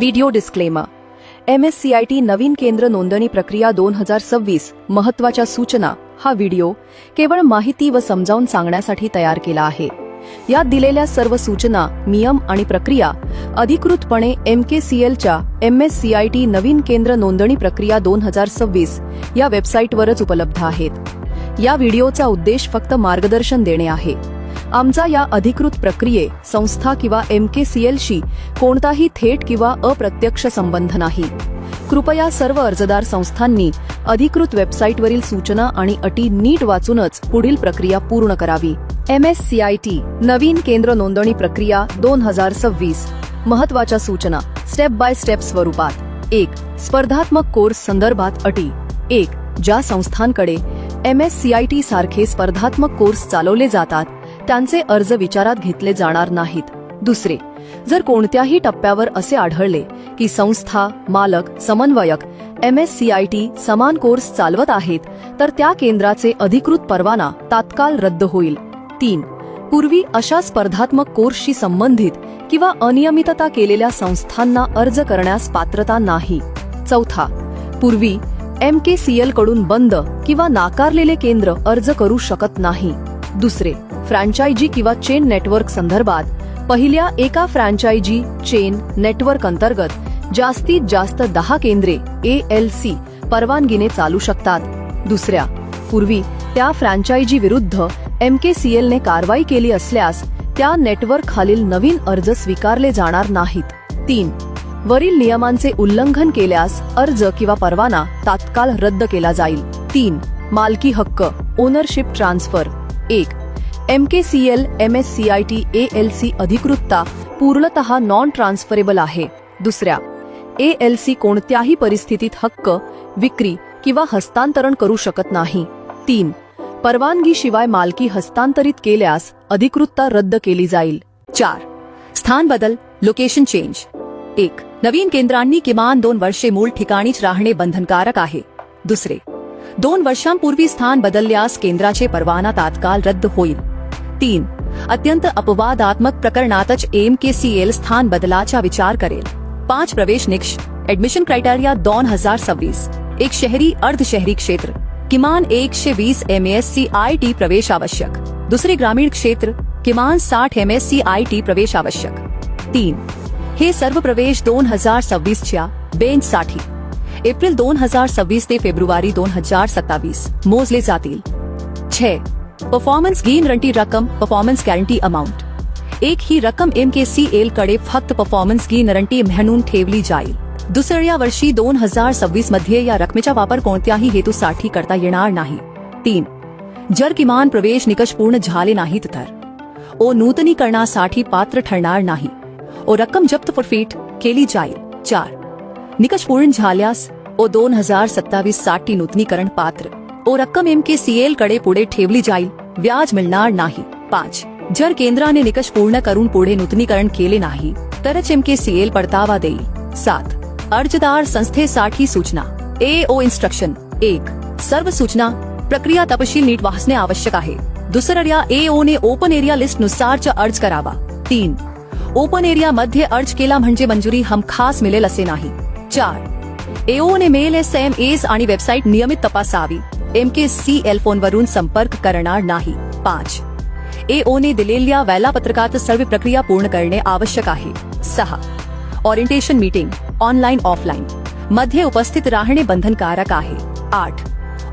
Video disclaimer M S C I T नवीन केंद्र नोंदणी प्रक्रिया दोन हजार सव्वीस महत्त्वाच्या सूचना. हा व्हिडिओ केवळ माहिती व समजावून सांगण्यासाठी तयार केला आहे. यात दिलेल्या सर्व सूचना नियम आणि प्रक्रिया अधिकृतपणे एम के सी एलच्या M S C I T नवीन केंद्र नोंदणी प्रक्रिया दोन हजार सव्वीस या वेबसाईटवरच उपलब्ध आहेत. या व्हिडिओचा उद्देश फक्त मार्गदर्शन देणे आहे. आमचा या अधिकृत प्रक्रिये संस्था किंवा एम के सी एलशी कोणताही थेट किंवा अप्रत्यक्ष संबंध नाही. कृपया सर्व अर्जदार संस्थांनी अधिकृत वेबसाईटवरील सूचना आणि अटी नीट वाचूनच पुढील प्रक्रिया पूर्ण करावी. M S C I T नवीन केंद्र नोंदणी प्रक्रिया दोन हजार सव्वीस. महत्त्वाच्या सूचना स्टेप बाय स्टेप स्वरूपात. एक स्पर्धात्मक कोर्स संदर्भात अटी. एक ज्या संस्थांकडे M S C I T सारखे स्पर्धात्मक कोर्स चालवले जातात त्यांचे अर्ज विचारात घेतले जाणार नाहीत. दुसरे जर कोणत्याही टप्प्यावर असे आढळले की संस्था मालक समन्वयक M S C I T समान कोर्स चालवत आहेत तर त्या केंद्राचे अधिकृत परवाना तात्काळ रद्द होईल. तीन पूर्वी अशा स्पर्धात्मक कोर्सशी संबंधित किंवा अनियमितता केलेल्या संस्थांना अर्ज करण्यास पात्रता नाही. चौथा पूर्वी एम के सी एलकडून बंद किंवा नाकारलेले केंद्र अर्ज करू शकत नाही. दुसरे फ्रँचायझी किंवा चेन नेटवर्क संदर्भात पहिल्या एका फ्रँचायझी चेन नेटवर्क अंतर्गत जास्तीत जास्त दहा केंद्रे ए एल सी परवानगीने चालू शकतात. दुसऱ्या पूर्वी त्या फ्रँचायझी विरुद्ध एम के सी एलने कारवाई केली असल्यास त्या नेटवर्क खालील नवीन अर्ज स्वीकारले जाणार नाहीत. तीन वरील नियमांचे उल्लंघन केल्यास अर्ज किंवा परवाना तात्काळ रद्द केला जाईल. तीन मालकी हक्क ओनरशिप ट्रान्सफर एक. M K C L M S C I T A L C अधिकृतता पूर्णतः नॉन ट्रान्सफरेबल आहे. दुसऱ्या. ए एल सी कोणत्याही परिस्थितीत हक्क विक्री किंवा हस्तांतरण करू शकत नाही. तीन. परवानगीशिवाय मालकी हस्तांतरित केल्यास अधिकृतता रद्द केली जाईल. चार. स्थान बदल लोकेशन चेंज एक. नवीन केंद्रांनी किमान दोन वर्षे मूळ ठिकाणीच राहणे बंधनकारक आहे. दुसरे. दोन वर्षांपूर्वी स्थान बदलल्यास केंद्राचे परवाना तात्काळ रद्द होईल. तीन, अत्यंत अपवादात्मक प्रकरणातच एम के सी एल स्थान बदलाचा विचार करेल. पाच, प्रवेश निकष. ऍडमिशन क्रायटेरिया दोन हज़ार सव्वीस. एक शहरी, अर्ध शहरी क्षेत्र. किमान एकशे वीस M S C I T प्रवेश आवश्यक. दुसरे ग्रामीण क्षेत्र, किमान साठ M S C I T प्रवेश आवश्यक. तीन, हे सर्व प्रवेश दोन हज़ार सव्वीसच्या बेंचसाठी. एप्रिल दोन हज़ार सव्वीस ते फेब्रुवारी दोन हज़ार सत्तावीस मोजले जातील। छे परफॉर्मन्स गॅरंटी रक्कम परफॉर्मन्स गॅरंटी अमाऊंट एक ही रक्कम एम के सी एल कडे फक्त परफॉर्मन्स गॅरंटी म्हणून ठेवली जाईल दुसऱ्या वर्षी दोन हज़ार सव्वीस मध्ये या रकमेचा वापर कोणत्याही हेतूसाठी करता येणार नाही। तीन, जर किमान प्रवेश निकष पूर्ण झाले नाहीत तर। ओ नूतनीकरणासाठी पात्र ठरणार नाही। ओ रक्कम जप्त फॉरफीट केली जाईल। चार निकष पूर्ण झाल्यास ओ दोन हज़ार सत्तावीस साठी नूतनीकरण पात्र. ओ रक्कम एम के सी एल कडे पुढे ठेवली जाईल, व्याज मिळणार नाही. पाच. जर केंद्राने निकष पूर्ण करून पुढे नूतनीकरण केले नाही, तरच एम के सी एल परतावा देईल. सात. अर्जदार संस्थेसाठी सूचना. A O instruction. एक. सर्व सूचना, प्रक्रिया तपशील नीट वाचणे आवश्यक आहे. दुसऱ्या ए ओ ने ओपन एरिया लिस्ट नुसारचा अर्ज़ करावा. तीन. ओपन एरिया मध्ये अर्ज़ केला म्हणजे मंजुरी हमखास मिळेल असे नाही. चार एओ ने मेल एस एम एस आणि वेबसाईट नियमित तपासावी. एम के सी एल फोनवरून संपर्क करणार नाही. पाच. एओ ने दिलेल्या वेळापत्रकात सर्व प्रक्रिया पूर्ण करणे आवश्यक आहे. सहा. ओरिएंटेशन मीटिंग ऑनलाईन ऑफलाईन मध्ये उपस्थित राहणे बंधनकारक आहे. आठ.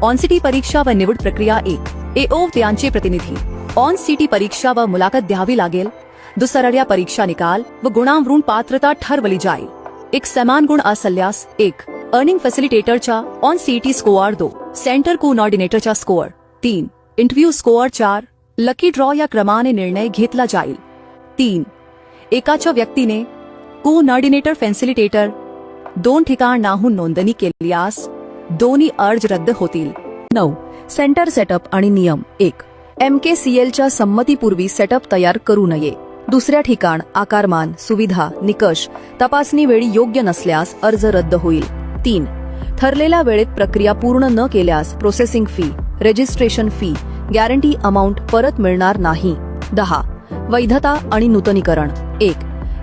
ऑन सिटी परीक्षा व निवड प्रक्रिया एक. एओ त्यांचे प्रतिनिधी. ऑन सिटी परीक्षा व मुलाखत द्यावी लागेल. दुसऱ्या परीक्षा निकाल व गुणांवरून पात्रता ठरवली जाईल. एक समान गुण असल्यास एक अर्निंग फॅसिलिटेटरच्या ऑन सीटी स्कोअर दो सेंटर कोऑर्डिनेटरच्या स्कोअर तीन इंटरव्ह्यू स्कोअर चार लकी ड्रॉ या क्रमाने निर्णय घेतला जाईल. तीन एकाच्या व्यक्तीने कोऑर्डिनेटर फॅसिलिटेटर दोन ठिकाणाहून नोंदणी केल्यास दोन्ही अर्ज रद्द होतील. नऊ सेंटर सेटअप आणि नियम. एक एम के सी एलच्या संमतीपूर्वी सेटअप तयार करू नये. दुसऱ्या ठिकाण आकारमान सुविधा निकष तपासणी वेळी योग्य नसल्यास अर्ज रद्द होईल. तीन. ठरलेल्या वेळेत प्रक्रिया पूर्ण न केल्यास processing fee registration fee guarantee amount परत मिळणार नाही. दहा. वैधता आणि नूतनीकरण. एक.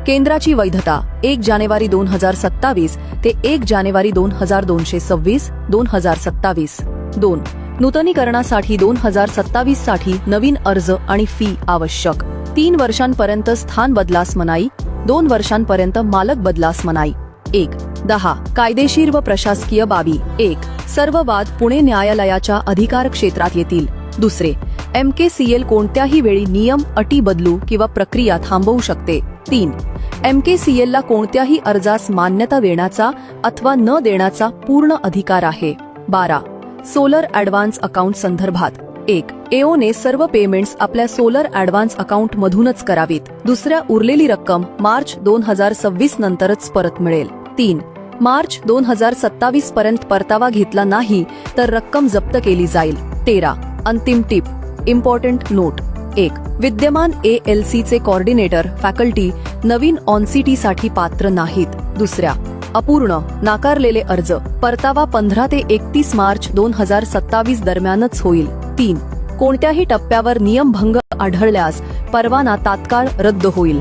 केंद्राची वैधता. एक जानेवारी दोन हजार सत्तावीस ते एक जानेवारी दोन हजार दोनशे सव्वीस दोन हजार सत्तावीस. दोन. नूतनीकरणासाठी दोन हजार सत्तावीससाठी नवीन अर्ज आणि फी आवश्यक. तीन वर्षांपर्यंत स्थान बदलास मनाई दोन वर्षांपर्यंत मालक बदलास मनाई एक दहा कायदेशीर व प्रशासकीय बाबी. एक सर्व वाद पुणे न्यायालयाच्या अधिकार क्षेत्रात येतील. दुसरे एम के सी एल कोणत्याही वेळी नियम अटी बदलू किंवा प्रक्रिया थांबवू शकते. तीन एम के सी एल ला कोणत्याही अर्जास मान्यता देण्याचा अथवा न देण्याचा पूर्ण अधिकार आहे. बारा सोलर ऍडव्हान्स अकाउंट संदर्भात. एक एओने सर्व पेमेंट्स आपल्या सोलर ऍडव्हान्स अकाउंट मधूनच करावीत. दुसऱ्या उरलेली रक्कम मार्च दोन हजार सव्वीस नंतरच परत मिळेल. तीन मार्च दोन हजार सत्तावीस पर्यंत परतावा घेतला नाही तर रक्कम जप्त केली जाईल. तेरा अंतिम टिप इम्पॉर्टंट नोट एक विद्यमान ए एल सीचे कॉर्डिनेटर फॅकल्टी नवीन ऑनसीटी साठी पात्र नाहीत. दुसऱ्या अपूर्ण नाकारलेले अर्ज परतावा पंधरा ते एकतीस मार्च दोन हजार सत्तावीस दरम्यानच होईल. तीन. कोणत्याही टप्प्यावर नियमभंग आढळल्यास परवाना तात्काळ रद्द होईल.